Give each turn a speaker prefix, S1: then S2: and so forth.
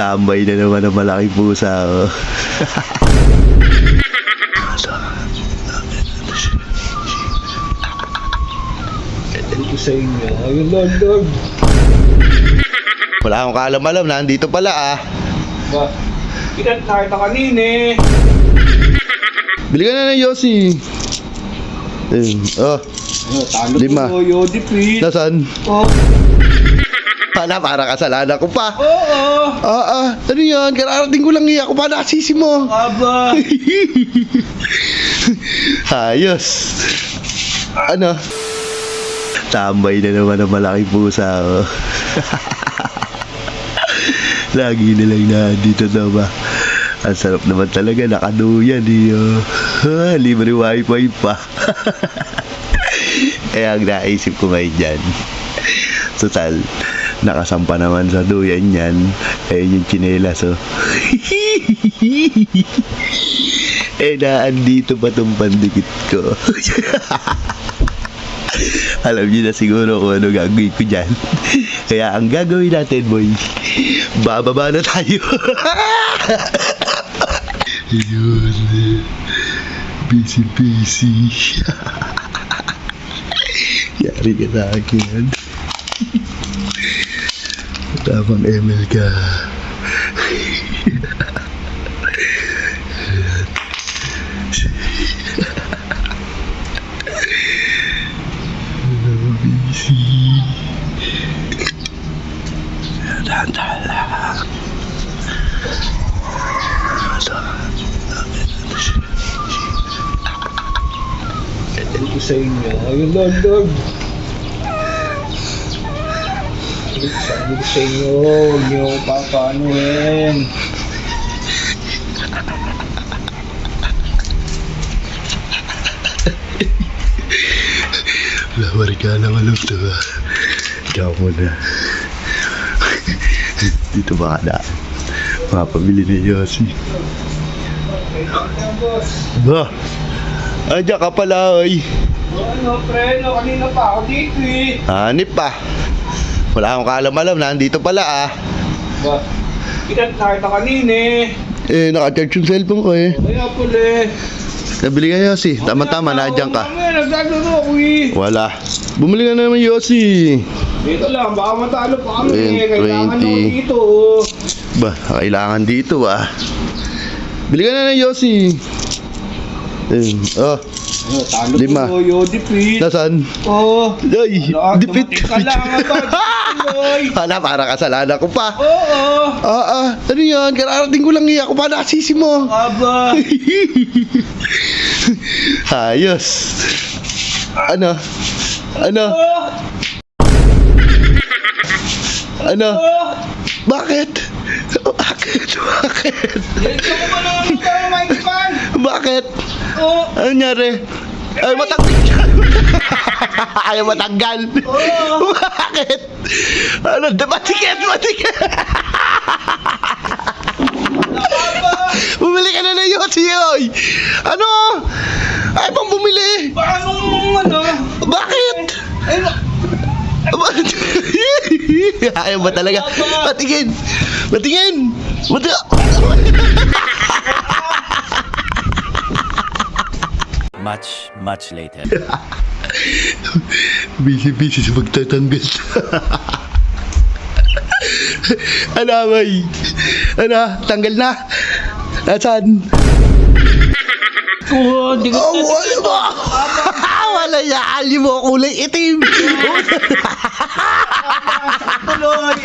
S1: Tambay na naman ang malaking pusa. Oh.
S2: Dito sa inyo. Ayun.
S1: Wala akong kaalam-alam. Nandito pala ah.
S2: Ba? Ikat nakita kanina eh.
S1: Bili ka na ng Yossi. Ayun. Oh,
S2: Ano, talo
S1: Lima.
S2: ko, Yodi, please.
S1: nasan?
S2: Oh,
S1: Hala, para kasalanan ko pa.
S2: oo.
S1: Ah, ah, ano yan? Kararating ko lang iya. Ako pa nakasisi mo.
S2: Aba.
S1: Ayos. Ano? Tambay na naman ang malaking pusa. Oh. Lagi na lang na dito na ba? Ang sarap naman talaga, nakaduyan eh. Oh. Ha, libre wifi pa. Kaya ang naisip ko ngayon dyan. Total, nakasampa naman sa duyan yan. Ayun yung chinelas oh. eh naandito pa tong pandikit ko. Alam niyo na siguro kung ano gagawin ko dyan. Kaya ang gagawin natin, boy, bababa na tayo. Ayun. Busy, busy. Yari ka sa akin. Tamang ML ka. busy. Dahan-dahan lang.
S2: Dito sa inyo. Ayun, Lord, Lord. Dito sa, inyo. Huwag niyo papanuhin.
S1: Lawar ka naman ng to. Ikaw muna. Dito ba ka na? Mapabili ni Yossi. Ba? Andiyan ka pala, oy.
S2: Ano, pre? Kanina pa ako dito eh.
S1: Hanip pa. Wala akong kaalam-alam. Nandito pala, ah.
S2: Ba? Ikat nakita kanina eh.
S1: Eh, nakacharge yung cellphone ko, eh.
S2: Kaya pala eh.
S1: Nabili ka, Yossi. Tama-tama, nandiyan ka.
S2: Mamaya, nagdadalo ako eh.
S1: Wala. Bumili ka na naman, Yossi.
S2: Dito lang, baka matalo pa kami eh.
S1: 20.
S2: Kailangan ako dito. oh.
S1: Ba, kailangan dito, ah. Bili ka na ng Yossi. Ayun. Oh,
S2: Ano, talo
S1: Lima.
S2: ko, Yodi, please.
S1: nasan?
S2: Oo.
S1: Ay,
S2: Ano,
S1: dipit.
S2: dumating ka lang, Abad.
S1: Hala, para kasalanan ko pa.
S2: Oo.
S1: Ah, ah, ano yan? Kararating ko lang iya. Ako pa nakasisi mo.
S2: Aba.
S1: Ayos. Ano? Ano?
S2: Oh.
S1: Ano?
S2: Oh.
S1: Bakit? Bakit? Bakit?
S2: Dito ko ba naman tayo maikipan?
S1: Bakit?
S2: Oo.
S1: Ano nangyari? Ay, matanggal Ayaw matanggal.
S2: Oo.
S1: Bakit? Ano? Matikit, matikit. Bumili ka na ng Yossi, oy. Ano? Ay, pang bumili.
S2: Paano ano?
S1: Bakit?
S2: Ay,
S1: Ayaw ba talaga? Patingin! Patingin! Mati-
S3: Much, much later.
S1: Busy-busy sa magtatanggas. ano, may? Ano, tanggal na? Nasaan?
S2: Oo, hindi ko
S1: Oh, wala mo! wala niya, ali mo kulay itim! Tuloy!